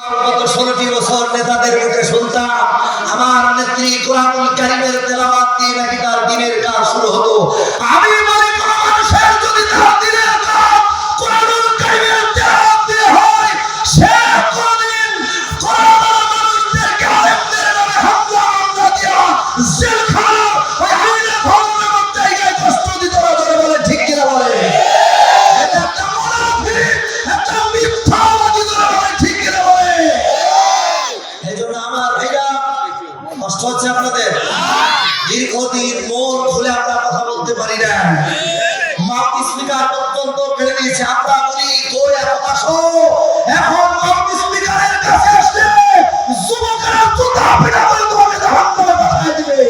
গত ষোলোটি বছর নেতাদের মুখে শুনতাম আমার নেত্রী কোরআন কারিমের দীর্ঘদিন মন খুলে আমরা কথা বলতে পারি না। স্পিকার অত্যন্ত বেড়ে দিয়েছে। আমরা বলি এখন আসো? এখন স্পিকারের কাছে আসলে যুবকেরা জুতা পিটা করে তোমাকে জাহান্নামে পাঠিয়ে দিবে।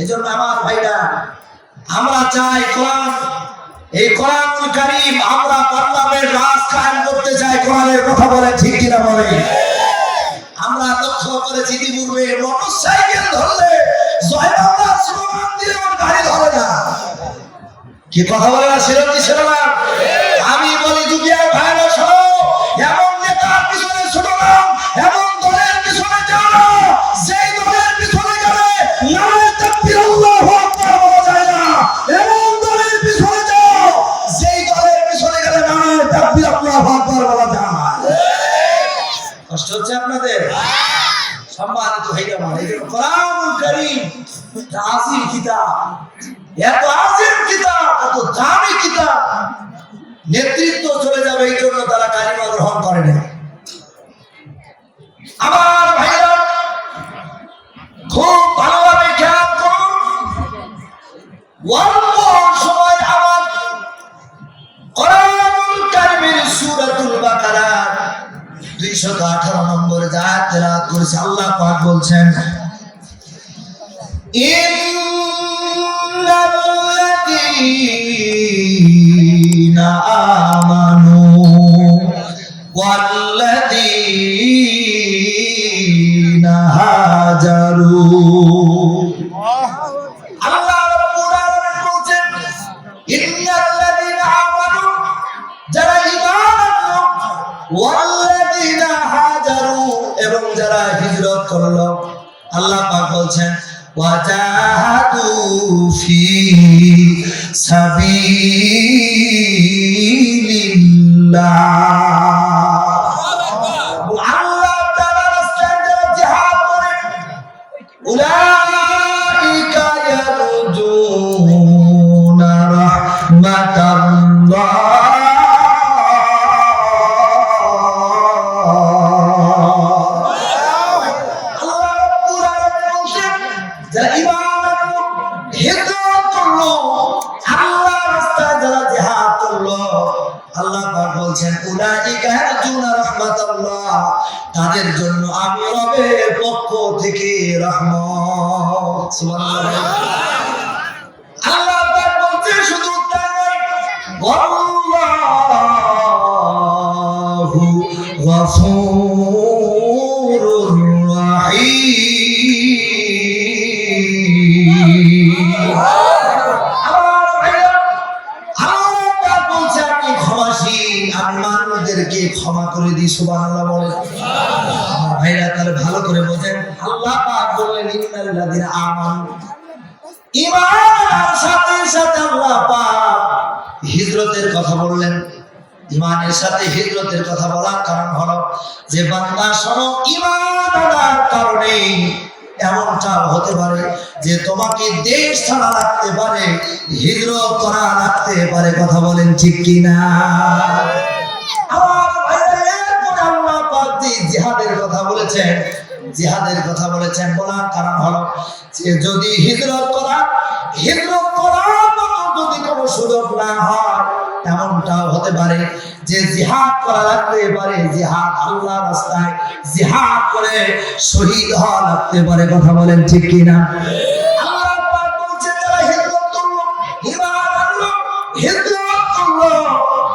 এই জন্য আমার ভাইরা, আমরা চাই কোরআন, এই কোরআন কারীম আমরা পার্লামেন্ট রাজ কায়েম করতে চাই। কোরআনের কথা বলে ঠিক কিনা বলে? আমরা লক্ষ্য করেছি ইতিপূর্বে মোটরসাইকেল ধরলে জয় বাংলা স্লোগান দিয়ে গাড়ি ধরে না। কি কথা বলে না কি ছিল না? আমার ভাইরা, খুব ভালোভাবে খেয়াল করুন। অল্প সময় আমার কোরআনুল কারিমের সূরাতুল বাকারা 218 নম্বর যা তেলাওয়াত করেছে। আল্লাহ পাক বলছেন আল্লাহ পাক বলছেন ওয়াজাহাদু ফি সাবিলিল্লাহ ক্ষমা করে দিই সুবহানাল্লাহ বলে আমার ভাইরা তাহলে ভালো করে বোঝেন আল্লাহ পাক বললেন ইন্নাল্লাযীনা আমানু সাথে সাথে আল্লাহ পাক হিজরতের কথা বললেন। ইমানের সাথে হিজরতের কথা বলার কারণ হলো যে বান্দা শোনো ঈমান আনার কারণে এমনটা হতে পারে যে তোমাকে দেশ ছাড়া রাখতে পারে, হিজরত করা রাখতে পারে। কথা বলেন ঠিক কিনা? জিহাদের কথা বলেছেন, জিহাদের কথা বলেছেন বলার কারণ হলো যে যদি হিজরত করা, হিজরত করার মতো যদি কোনো সুযোগ না হয় এমনটাও হতে পারে যে জিহাদ করা লাগতে পারে, জিহাদ আল্লাহ রাস্তায় জিহাদ করে শহীদ হওয়া লাগতে পারে, কথা বলেন ঠিক কিনা?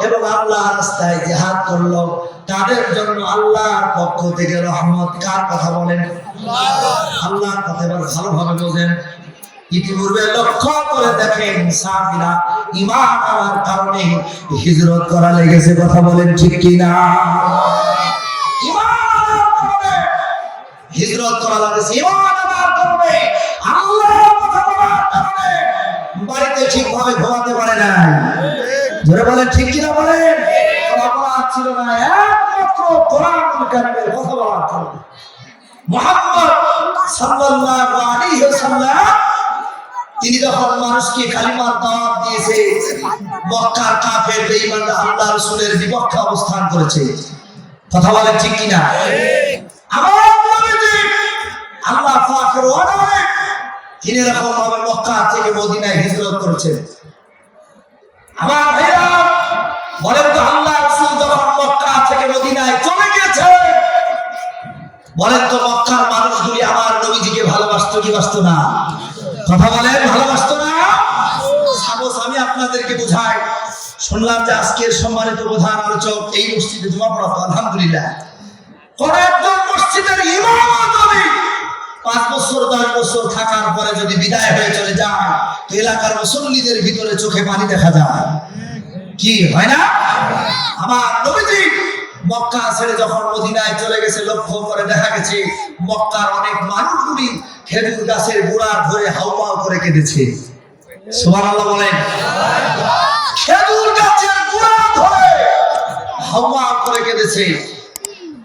এবং আল্লাহ রাস্তায় জিহাদ করল, তাদের জন্য আল্লাহর পক্ষ থেকে রহমত কার কথা বলেন? আল্লাহর কথা এবার ভালোভাবে বোঝেন ইতিপূর্বে লক্ষ্য করে দেখেন সাহাবীরা ইমান আমার কারণে হিজরত করা লেগেছে, কথা বলেন ঠিক কিনা? হিজরত করা লাগেছে। ইমান আমার কারণে, আল্লাহর কথা বলার কারণে বাড়িতে ঠিকভাবে ঘুমাতে পারে না ধরে বলে ঠিক কিনা ছিল না, একমাত্র কোরআন কথা বলার কারণে। মোহাম্মদ সাল্লাল্লাহু আলাইহি ওয়াসাল্লাম তিনি যখন মানুষকে দাওয়াত দিয়েছে, মক্কার কাফের রাসূলের বিপক্ষে অবস্থান করেছে। কথা বলেন ঠিক কিনা? আমার নবীজি আল্লাহ পাকের অর্ডারে তিনি এরকম ভাবে মক্কা থেকে মদিনায় হিজরত আমার ভাইরা, বলেন তো আল্লাহ রাসূল যখন মক্কা থেকে মদিনায় চলে বলেন তো মক্কার মানুষগুলি আমার নবীজিকে ভালোবাসতো কি বাসতো না? কথা বলেন, ভালোবাসতো না? সাপোজ আমি আপনাদেরকে বোঝাই, শুনলাম যে আজকের সম্মানিত প্রধান আলোচক এই মসজিদে জমা পড়াতো আলহামদুলিল্লাহ। কোন মসজিদের ইমাম যদি পাঁচ বছর, দশ বছর থাকার পরে যদি বিদায় হয়ে চলে যায়, তো এলাকার মুসল্লিদের ভিতরে চোখে পানি দেখা যায়। কি, হয় না? আমার নবীজি মক্কা ছেড়ে যখন মদিনায় চলে গেছে, লক্ষ্য করে দেখা গেছে, মক্কার অনেক মানুষগুলি খেজুর গাছের গোড়া ধরে হাউমাউ করে কেঁদেছে। সুবহানাল্লাহ বলেন। খেজুর গাছের গোড়া ধরে করে কেঁদেছে।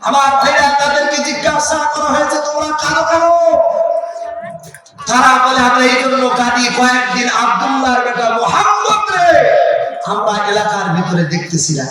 আমার ভাইরা, তাদেরকে জিজ্ঞাসা করা হয়েছে, তোমরা তারা বলে, আমরা এই জন্য কাঁদি, কয়েকদিন আব্দুল্লাহর বেটা মোহাম্মদ রে। আমরা এলাকার ভিতরে দেখতেছিলাম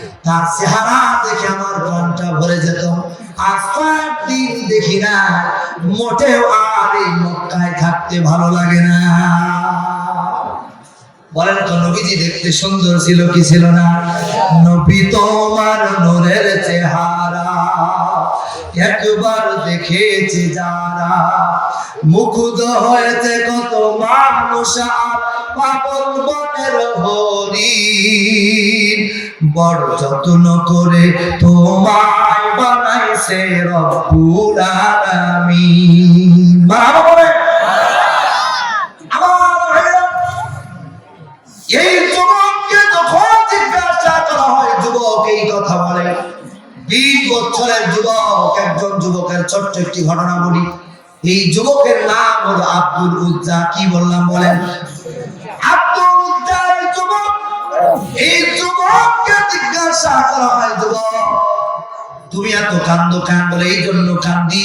তার চেহারা দেখে আমার প্রাণটা ভরে যেত। আজ কয়েকদিন দেখি না, মোটেও আর এই মক্কায় থাকতে ভালো লাগে না। বলেন তো, নবীজি দেখতে সুন্দর ছিল কি ছিল না? নবী তোমার নূরের চেহারা একবার দেখেছে যারা। মুগ্ধ হয়েছে কত মানুষ পাগল বনের হরিণ। বড় যত্ন করে তোমায় বানাইছে রব্বুল আলামিন। মারহাবা বলে? এই যুবককে যখন জিজ্ঞাসা করা হয়, যুবক এই কথা বলে। বিশ বছরের যুবক, একজন যুবকের ছোট্ট একটি ঘটনা বলি। এই যুবকের নাম হলো আব্দুল উজ্জা, কি বললাম বলেন? এই যুবককে জিজ্ঞাসা করা হয়, যুবক, তুমি এত কান্দ কান বলে? এই জন্য কান্দি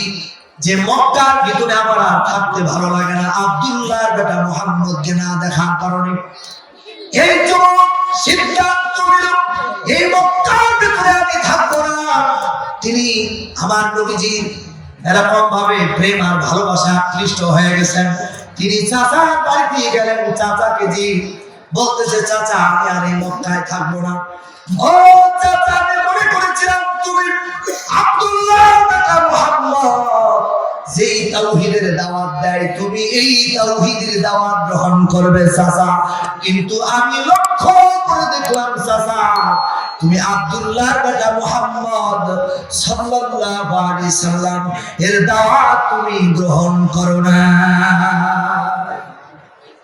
যে মক্কার ভিতরে আমার আর থাকতে ভালো লাগে না। আব্দুল্লাহর বেটা মোহাম্মদকে না দেখার কারণে। এই যুবক সিদ্ধান্ত নিল, এই মক্কার ভিতরে আমি থাকব না। তিনি আমার নবীজির এরকম ভাবে প্রেম আর ভালোবাসা আকৃষ্ট হয়ে গেছেন। তিনি চাচার বাড়িতে গেলেন। চাচাকে জি বলতেছে, চাচা, আমি আর এই মক্কায় থাকব না। ও চাচা, আমি মনে করেছিলাম তুমি আব্দুল্লাহ যেই তাওহীদের দাওয়াত দেয়, তুমি এই তাওহীদের দাওয়াত গ্রহণ করবে চাচা। কিন্তু আমি লক্ষ্য করে দেখলাম চাচা, তুমি আব্দুল্লাহর বেটা মুহাম্মদ সাল্লাল্লাহু আলাইহি সাল্লাম, এর দাওয়াত তুমি গ্রহণ করো না।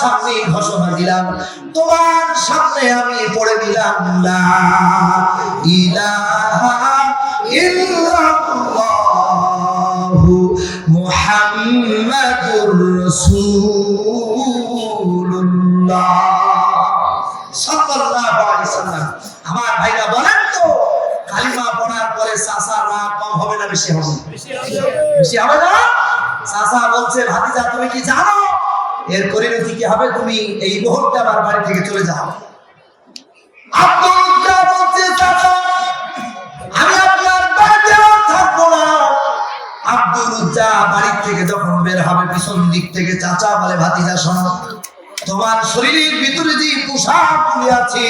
সামনে ঘোষণা দিলাম, তোমার সামনে আমি পড়ে দিলাম লা মুহাম্মাদুর রাসূলুল্লাহ। সাল্লাল্লাহু আলাইহি সাল্লাম। আমার ভাইরা বলেন তো, কালিমা পড়ার পরে চাচা রাগ কম হবে না, বেশি হবে? বেশি হবে না? চাচা বলছে, ভাতিজা, তুমি কি জানো? এর পরিণতি কি হবে? তুমি এই মুহূর্তে আমার বাড়ি থেকে চলে যাও। আমি আপনার বাড়িতে থাকব না। আব্দুল উজ্জা বাড়ি থেকে যখন বের হবে, পিছন দিক থেকে চাচা বলে, ভাতিজা, শোনো, তোমার শরীরের ভিতরে যে পোশাকগুলি আছে,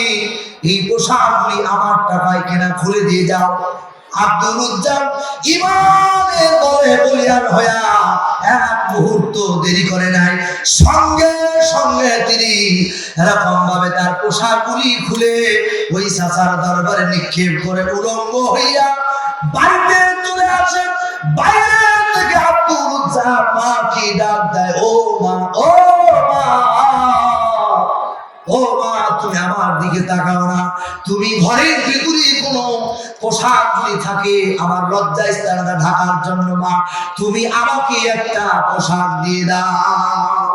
এই পোশাকগুলি আমার টাকায় কেনা খুলে দিয়ে যাও। আব্দুল উজ্জাম ইমানের বলে বলিয়ান হইয়া এক মুহূর্ত দেরি করে নাই। সঙ্গে সঙ্গে তিনি এরকম ভাবে তার খুলে ওই চাচার দরবারে নিক্ষেপ করে উলঙ্গ হইয়া বাড়িতে চলে আসে। বাইরে থেকে আব্দুল উজ্জাম মা কি ডাক দেয়? ও মা ও মা ও মা, তুমি আমার দিকে তাকাও না। তুমি ঘরের ভিতরে কোনো পোশাক যদি থাকে, আমার লজ্জা স্থানটা ঢাকার জন্য মা। তুমি আমাকে একটা পোশাক দিয়ে দাও।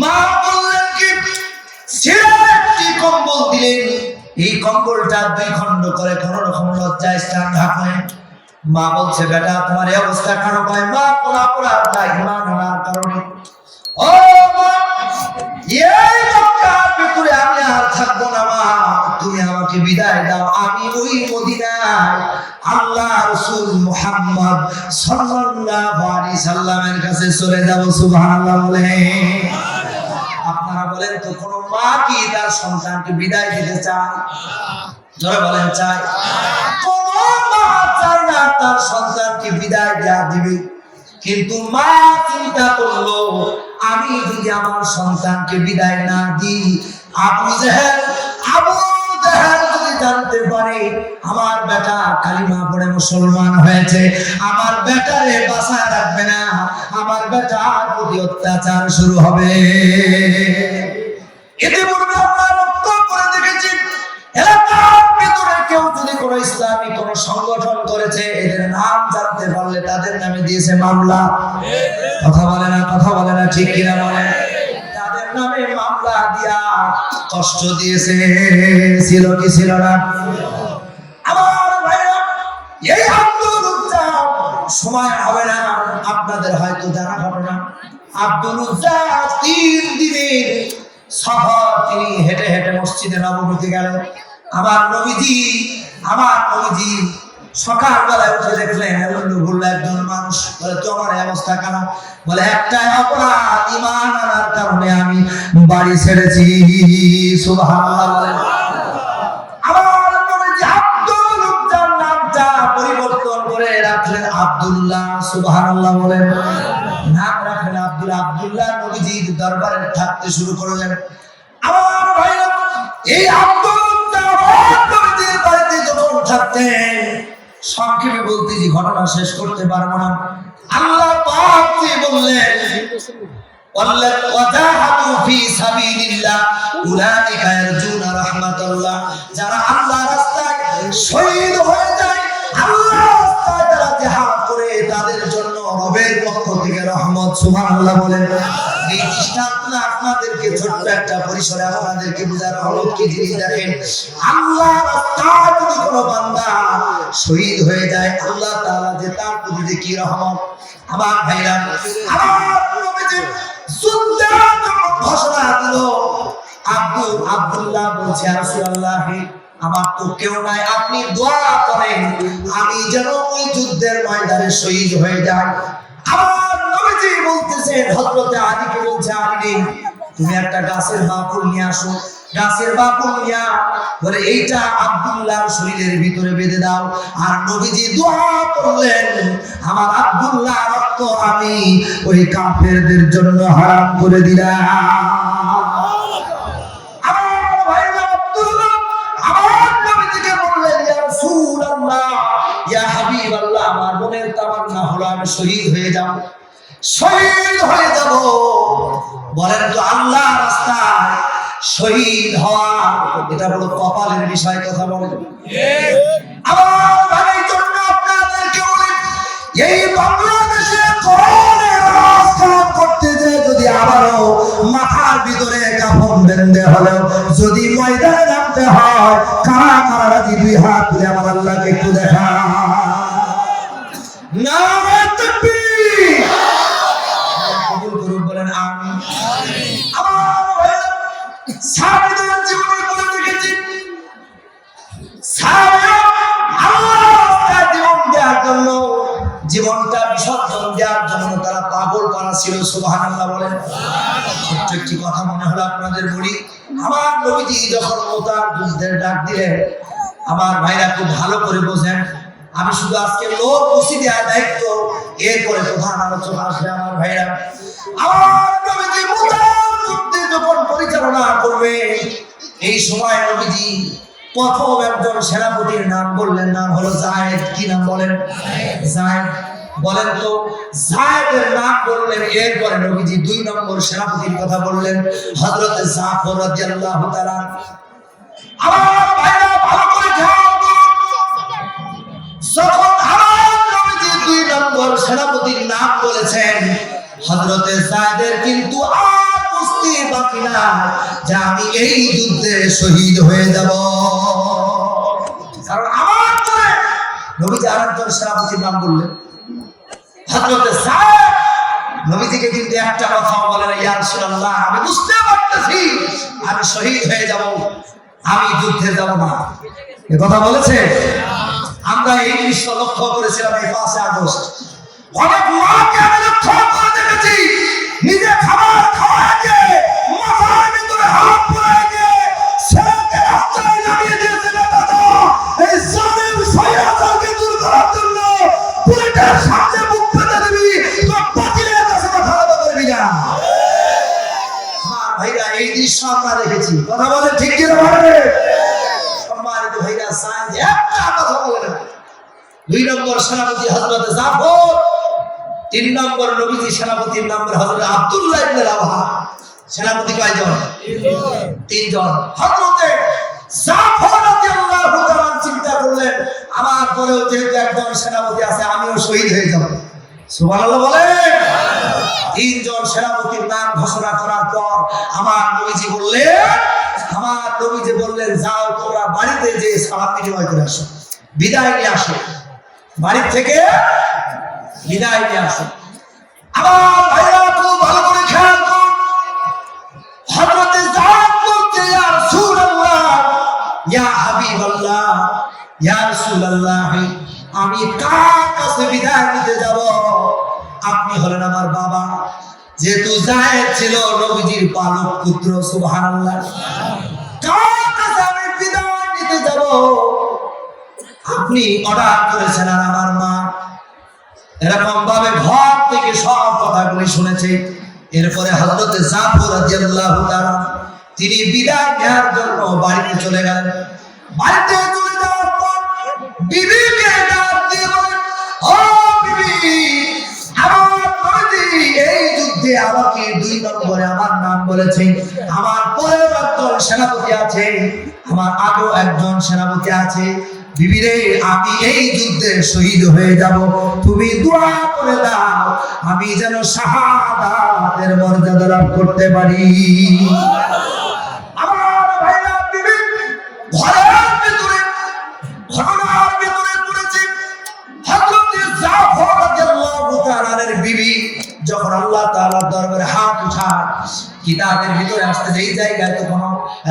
মা বললেন কি? একটি কম্বল দিলেন। এই কম্বলটা দুই খণ্ড করে কোন রকম লজ্জা স্থান ঢাকলেন মা বলছে, বেটা, তোমার এই অবস্থা কেন পায় মা পোড়া পোড়া তাই ইমান আনার কারণে। ও মা, এই মক্কার ভিতরে আমি আর থাকব না মা। তুমি আমাকে বিদায় দাও। আমি ওই মদিনায় আল্লাহ রসুল মুহাম্মদ সাল্লাল্লাহু আলাইহি সাল্লামের কাছে চলে যাব। সুবহানাল্লাহ বলে। আপনারা বলেন তো, কোন মা কি তার সন্তানকে বিদায় দিতে চায়? জোরে বলেন, চায়। কোন মা চায় না তার সন্তানকে বিদায় দিবে। কিন্তু মা চিন্তা করল, আমি যদি আমার সন্তানকে বিদায় না দিই আবু জেহেল আবু জেহেল যদি জানতে পারে, আমার বেটা কালিমা পড়ে মুসলমান হয়েছে, আমার বেটারে বাসায় রাখবে না, আমার বেটার প্রতি অত্যাচার শুরু হবে। ইতিপূর্বে আমরা লক্ষ্য করে দেখেছি, এলাকার ভিতরে কেউ যদি কোনো ইসলামী কোন সংগঠন করেছে, এদের নাম জানতে পারলে তাদের নামে দিয়েছে মামলা। কথা বলে না, কথা বলে না, ঠিক কিনা বলে? নামে মামলা দিয়া কষ্ট দিয়েছে। ছিল কি ছিল না? আমার ভাইরা, এই আব্দুল সময় হবে না, আপনাদের হয়তো জানা হবে না আব্দুল উজ্জাম তিন দিনের সফর, তিনি হেঁটে হেঁটে মসজিদে নবমীতে গেলেন আমার নবীজি আমার নবীজি সকালবেলায় উঠে দেখলেন এমন একজন মানুষ, বলে, তোমার অবস্থা কেন? বলে, একটাই অপরাধ ইমান আনার কারণে আমি বাড়ি ছেড়েছি। সুবহানাল্লাহ। বলেন আমার নবীজি আব্দুল উজ্জাম নামটা পরিবর্তন করে রাখলেন আব্দুল্লাহ, সুবহানাল্লাহ বলেন। নাম রাখলেন আব্দুল্লাহ আব্দুল্লাহ নবীজির দরবারে থাকতে শুরু করলেন। আমার ভাইরা, এই আব্দুল থাকতেন সংক্ষেপে বলতেছি ঘটনা শেষ করতে পারব না। আল্লাহ পাক বললেন যারা আল্লাহ রাস্তায় শহীদ হয়ে যায়, আল্লাহ রাস্তায় তারা করে তাদের জন্য রবের পক্ষ থেকে রহমত, সুবহানাল্লাহ বলেন। এই দৃষ্টান্ত আপনাদেরকে ছোট্ট একটা পরিসরে আপনাদেরকে দেখেন? আল্লাহ রাস্তায় যদি কোনো বান্দা শহীদ হয়ে যায়, আল্লাহ যে তার প্রতি যে কি রহমত? আমার ভাইরা ঘোষণা দিল। আব্দুল, আব্দুল্লাহ বলছে আমার তো কেউ নাই, আপনি দোয়া করেন, আমি যেন ওই যুদ্ধের ময়দানে শহীদ হয়ে যাই। আমার নবীজি বলতেছেন, হযরতে আলীকে বলছে, আলী তুমি একটা গাছের নিয়ে আসো। গাছের নিয়া বলে, এইটা আব্দুল্লাহর শরীরের ভিতরে বেঁধে দাও। আর নবীজি দোয়া করলেন, আমার আব্দুল্লাহ রক্ত আমি ওই কাফেরদের জন্য হারাম করে দিলাম। আমি শহীদ হয়ে যাব শহীদ হয়ে যাব। বলেন তো আল্লাহ রাস্তায় শহীদ হওয়া, এটা বড় কপালের বিষয় কথা বলেন। ভাই জন্য আপনাদেরকে এই বাংলাদেশে করতে যে যদি আবারও মাথার ভিতরে কাফন যদি ময়দানে নামতে হয়, কারা কারা রাজি? দুই হাত তুলে আমার আল্লাহকে একটু দেখা জীবনটা ছিল, সুবহানাল্লাহ বলেন। ছোট্ট একটি কথা মনে হলো আপনাদের বলি। আমার নবীজি যখন মোতার যুদ্ধের ডাক দিলেন, আমার ভাইরা খুব ভালো করে বোঝেন। আমি শুধু আজকে লোক বসি দেওয়ার দায়িত্ব। এরপরে প্রধান আলোচনা আসবে আমার ভাইরা। যখন পরিচালনা করবে, এই সময় নবীজি প্রথম একজন সেনাপতির নাম বললেন, নাম হলো জায়েদ। কি নাম বলেন? জায়েদ। বলেন তো, জায়েদের নাম বললেন, এরপরে নবীজি দুই নম্বর সেনাপতির কথা বললেন, হযরত জাফর রাদিয়াল্লাহু তাআলা। আমার ভাইরা, ভালো করে করুন। যখন আমার নবীজি দুই নম্বর সেনাপতির নাম বলেছেন, হযরতে জায়েদের কিন্তু আর বুঝতে বাকি না যে আমি এই যুদ্ধে শহীদ হয়ে যাব। কারণ আমার নবীজি আরেকজন সেনাপতির নাম বললেন। নবীজিকে কিন্তু একটা কথা না আমি বুঝতে পারতেছি, আমি শহীদ হয়ে যাব, আমি যুদ্ধে যাব না। এ কথা বলেছে? আমরা এই দৃশ্য লক্ষ্য করেছিলাম এই পাঁচে আগস্ট। অনেক মাকে কিনা বলে সম্মানিত ভাইরা সাইন একটা কথা বলে দুই চিন্তা করলেন, আমার পরেও যেহেতু একজন সেনাপতি আছে, আমিও শহীদ হয়ে যাব। সুবহানাল্লাহ বলেন। তিনজন সেনাপতির নাম ঘোষণা করার পর আমার নবীজি বললেন আমার নবীজি বললেন, যাও তোমরা বাড়িতে যে সালাম করে আসো। বিদায় নিয়ে আসো। বাড়ির থেকে বিদায় নিয়ে আসো। আমার ভাইরা, খুব ভালো করে খেয়াল আমি কাছে বিদায় নিতে যাব? আপনি হলেন আমার বাবা। যেহেতু জায়েদ ছিল নবীজির পালক পুত্র, সুবহানাল্লাহ। আপনি অর্ডার করেছেন আর আমার মা এরকম ভাবে ঘর থেকে সব কথাগুলি শুনেছে। এরপরে হজরতে জাফর রাজিয়াল্লাহু তাআলা তিনি বিদায় নেওয়ার জন্য বাড়িতে চলে গেলেন। বাড়িতে চলে যাওয়ার পর বিবিকে ডাক দিয়ে বলেন যুদ্ধে আমাকে দুই নম্বরে আমার নাম বলেছে, আমার পরেও একজন সেনাপতি আছে, আমার আগেও একজন সেনাপতি আছে। বিবিরে আমি এই যুদ্ধে শহীদ হয়ে যাব। তুমি দোয়া করে দাও, আমি যেন শাহাদাতের মর্যাদা লাভ করতে পারি। আমার ভাইরা, বিবি ঘরের তাআলার দরবারে হাত উঠায় কিতাবের ভিতরে আসতে যেই জায়গায় তখন